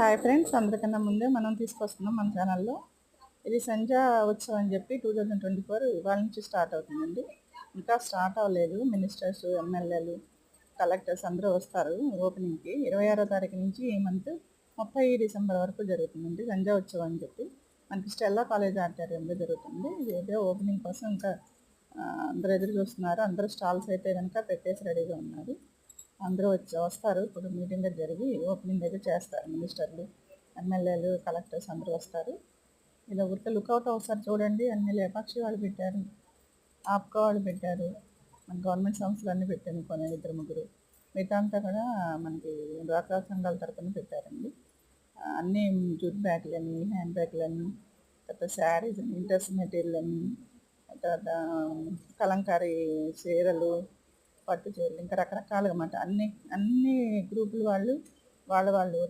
Hi friends అందరికన్నా ముందే మనం తీసుకొస్తున్నాం మన ఛానల్లో. ఇది సంజా ఉత్సవం అని చెప్పి టూ థౌజండ్ ట్వంటీ ఫోర్ ఇవాళ నుంచి స్టార్ట్ అవుతుందండి. ఇంకా స్టార్ట్ అవ్వలేదు. మినిస్టర్స్ ఎమ్మెల్యేలు కలెక్టర్స్ అందరూ వస్తారు ఓపెనింగ్కి ఇరవై ఆరో తారీఖు నుంచి ఈ మంత్ ముప్పై డిసెంబర్ వరకు జరుగుతుందండి సంజా ఉత్సవం అని చెప్పి. మనకి స్టెల్లా కాలేజ్ ఆడిటోరియంలో జరుగుతుంది. ఇది ఏదో ఓపెనింగ్ కోసం ఇంకా అందరు అందరూ ఎదురు చూస్తున్నారు. అందరూ స్టాల్స్ అయితే కనుక పెట్టేసి రెడీగా ఉన్నారు. అందరూ వచ్చి వస్తారు. ఇప్పుడు మీటింగ్ జరిగి ఓపెనింగ్ దగ్గర చేస్తారు మినిస్టర్లు ఎమ్మెల్యేలు కలెక్టర్స్ అందరూ వస్తారు. ఇలా ఊరికే లుకౌట్ ఒకసారి చూడండి. అన్ని లేపాక్షి వాళ్ళు పెట్టారు. ఆప్కా వాళ్ళు పెట్టారు. మన గవర్నమెంట్ సంస్థలు అన్నీ పెట్టాను కొన్ని ఇద్దరు ముగ్గురు. మిగతా అంతా కూడా మనకి డ్వాక్రా సంఘాల తరఫున పెట్టారండి. అన్నీ జూట్ బ్యాగ్లని హ్యాండ్ బ్యాగ్లని తర్వాత శారీస్ అని మెటీరియల్ అని తర్వాత కలంకారీ చీరలు పట్టు చీరలు ఇంకా రకరకాలుగా అన్నమాట. అన్ని అన్ని గ్రూపుల వాళ్ళు వాళ్ళ వాళ్ళు